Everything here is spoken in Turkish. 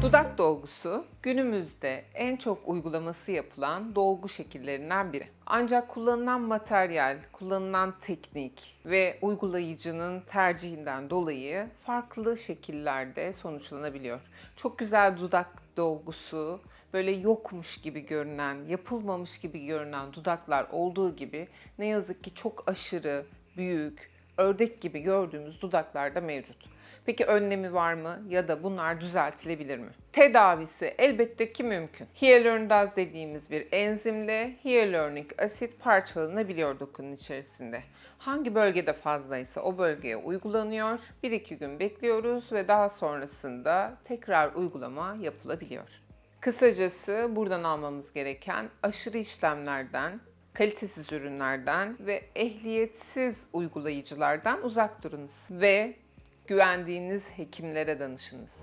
Dudak dolgusu günümüzde en çok uygulaması yapılan dolgu şekillerinden biri. Ancak kullanılan materyal, kullanılan teknik ve uygulayıcının tercihinden dolayı farklı şekillerde sonuçlanabiliyor. Çok güzel dudak dolgusu, böyle yokmuş gibi görünen, yapılmamış gibi görünen dudaklar olduğu gibi ne yazık ki çok aşırı, büyük, ördek gibi gördüğümüz dudaklar da mevcut. Peki önlemi var mı ya da bunlar düzeltilebilir mi? Tedavisi elbette ki mümkün. Hyaluronidaz dediğimiz bir enzimle hyaluronik asit parçalanabiliyor dokunun içerisinde. Hangi bölgede fazlaysa o bölgeye uygulanıyor. 1-2 gün bekliyoruz ve daha sonrasında tekrar uygulama yapılabiliyor. Kısacası buradan almamız gereken aşırı işlemlerden, kalitesiz ürünlerden ve ehliyetsiz uygulayıcılardan uzak durunuz ve güvendiğiniz hekimlere danışınız.